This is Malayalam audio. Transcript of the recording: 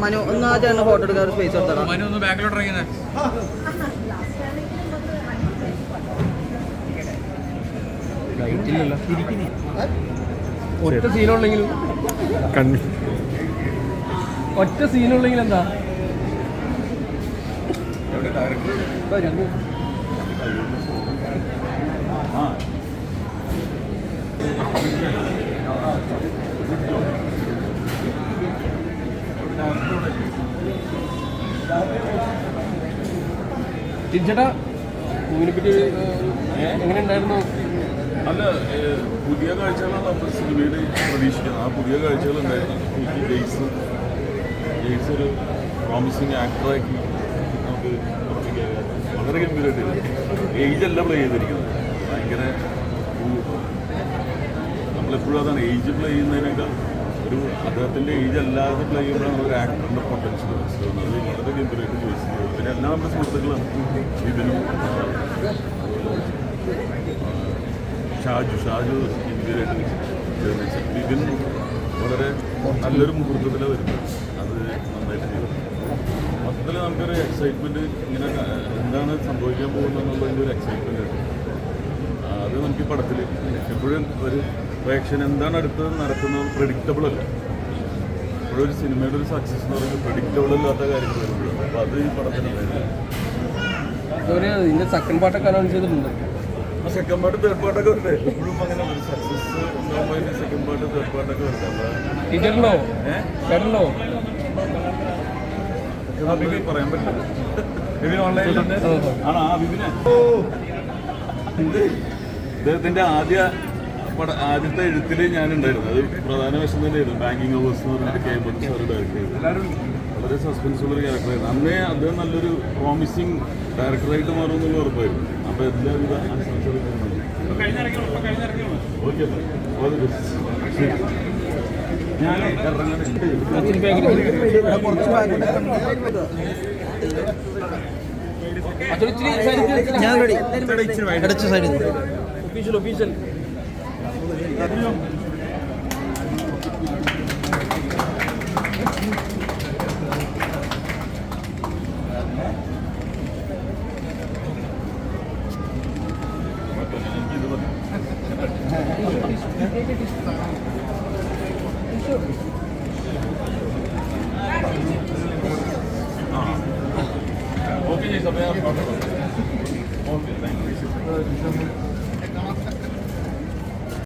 മനു ഒന്ന് ആ ചേട്ടന് ഫോട്ടോ എടുക്കാൻ സ്പേസ് കൊടുത്തടാ മനു ഒന്ന് ബാക്കിലോട്ട് ലൈറ്റില്ലല്ലോ ഒറ്റ സീനുള്ളെങ്കിലും ഒറ്റ സീനുള്ളെങ്കിൽ എന്താ? ടിൻചേട്ടാ മൂവിനെ പറ്റി എങ്ങനെ ഉണ്ടായിരുന്നു അല്ല പുതിയ കാഴ്ചകളാണ് നമ്മൾ സിനിമയിൽ പ്രതീക്ഷിക്കുന്നത്. ആ പുതിയ കാഴ്ചകൾ ഉണ്ടായിരുന്നു എനിക്ക് ജെയ്സ് ജെയ്സ് ഒരു പ്രോമിസിങ് ആക്ടറാക്കി നമുക്ക് പ്രവർത്തിക്കാൻ വളരെ ഗംഭീരമായിട്ട് ഏജ് അല്ല പ്ലേ ചെയ്തിരിക്കുന്നത്. ഭയങ്കര നമ്മളെപ്പോഴും അതാണ് ഏജ് പ്ലേ ചെയ്യുന്നതിനേക്കാൾ ഒരു അദ്ദേഹത്തിന്റെ ഏജ് അല്ലാതെ പ്ലേ ചെയ്യുമ്പോഴാണ് ഒരു ആക്ടറിന്റെ പൊട്ടൻഷ്യൽ അത് വളരെ ഗംഭീരമായിട്ട് ചോദിച്ചത് പിന്നെ എല്ലാ നമ്മുടെ സുഹൃത്തുക്കളും ഇതിനും ഷാജു ഷാജു ഗംഭീരമായിട്ട് ഇതിനും വളരെ നല്ലൊരു മുഹൂർത്തത്തിലാണ് വരുന്നത്. അത് നന്നായിട്ട് ചെയ്തു. മൊത്തത്തിൽ നമുക്കൊരു എക്സൈറ്റ്മെന്റ് ഇങ്ങനെ എന്താണ് സംഭവിക്കാൻ പോകുന്നത് എന്നുള്ളതിന്റെ ഒരു എക്സൈറ്റ്മെന്റ് ഉണ്ട്. അത് നമുക്ക് ഈ പടത്തിൽ എപ്പോഴും ഒരു റിയാക്ഷൻ എന്താണ് അടുത്തത് നടക്കുന്നത് പ്രെഡിക്റ്റബിൾ അല്ല. എപ്പോഴും ഒരു സിനിമയുടെ ഒരു സക്സസ് എന്ന് പറയുന്നത് പ്രഡിക്റ്റബിൾ അല്ലാത്ത കാര്യങ്ങൾ വരുമ്പോഴും അപ്പോൾ അത് ഈ പടത്തിനുണ്ടായിരുന്നു ഒരു ഇതിന്റെ സെക്കൻഡ് പാർട്ടൊക്കെ അനൗൺസ് ചെയ്തിട്ടുണ്ട്. ആ സെക്കൻഡ് പാർട്ട് തേർഡ് പാർട്ടൊക്കെ ഉണ്ട്. എപ്പോഴും അങ്ങനെ ഒരു സക്സസ് ഉണ്ടാകുമ്പോൾ സെക്കൻഡ് പാർട്ട് തേർഡ് പാർട്ടൊക്കെ ഉണ്ട്. അപ്പോൾ ടീച്ചറുണ്ടോ ഏഹ് ചേട്ടനുണ്ടോ നമുക്ക് പറയാൻ പറ്റില്ല വിപിൻ ഓൺലൈനിലുണ്ട് ആണോ ആ വിപിനെ ഇത് ഇദ്ദേഹത്തിന്റെ ആദ്യ ആദ്യത്തെ എഴുത്തിൽ ഞാനുണ്ടായിരുന്നു അത് പ്രധാന വശം തന്നെയായിരുന്നു ബാങ്കിങ് അവേഴ്സ് എന്ന് പറഞ്ഞിട്ട് കെ ബോട്ട് സാർ ഡയറക്ട് ചെയ്തു വളരെ സസ്പെൻസ് ഉള്ളൊരു ക്യാരക്ടറായിരുന്നു അന്നേ അദ്ദേഹം നല്ലൊരു പ്രോമിസിങ് ഡയറക്ടറായിട്ട് മാറുമെന്നുള്ള ഉറപ്പായിരുന്നു അപ്പോൾ എല്ലാവിധ ആശംസകളും ഓക്കെ ഓൾ ദി ബെസ്റ്റ് ഞാൻ റെഡി ഇടച്ച സൈഡിൽ ഒഫീഷ്യൽ ഒഫീഷ്യൽ ഓക്കെ ചേച്ചി അപ്പോൾ ഞാൻ ഓക്കെ താങ്ക് യു